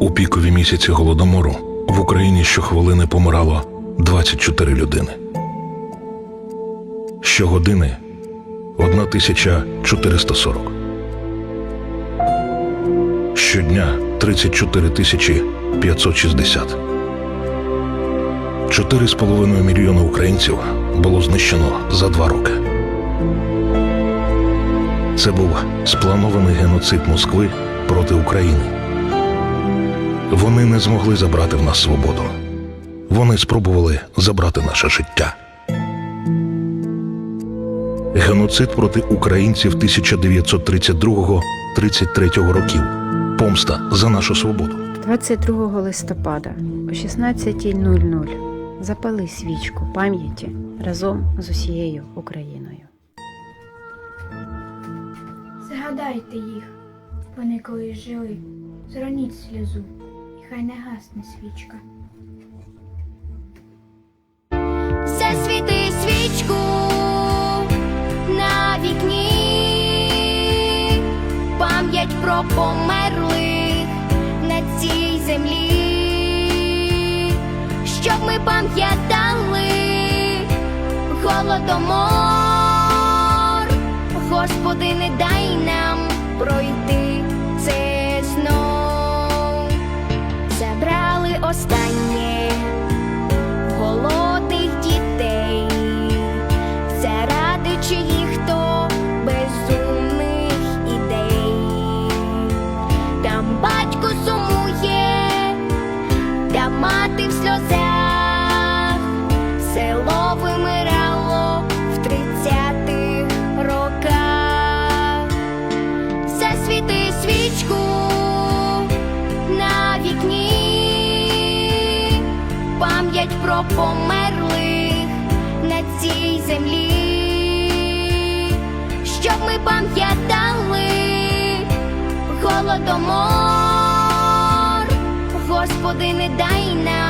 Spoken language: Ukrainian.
У пікові місяці голодомору в Україні щохвилини помирало 24 людини. Щогодини 1440. Щодня 34 тисячі 560. 4,5 мільйони українців було знищено за два роки. Це був спланований геноцид Москви проти України. Вони не змогли забрати в нас свободу. Вони спробували забрати наше життя. Геноцид проти українців 1932-33 років. Помста за нашу свободу. 22 листопада о 16.00 запали свічку пам'яті разом з усією Україною. Згадайте їх, вони колись жили, зроніть сльозу, і хай не гасне свічка. Все світи свічку на вікні, пам'ять про померлих на цій землі, щоб ми пам'ятали голодомор, Господи, не дай нам пройти це знов, забрали останнє голодних дітей, заради чиїх то безумних ідей. Там батько сумує, та мати в сльозах, про померлих на цій землі, щоб ми пам'ятали голодомор, Господи, не дай нам.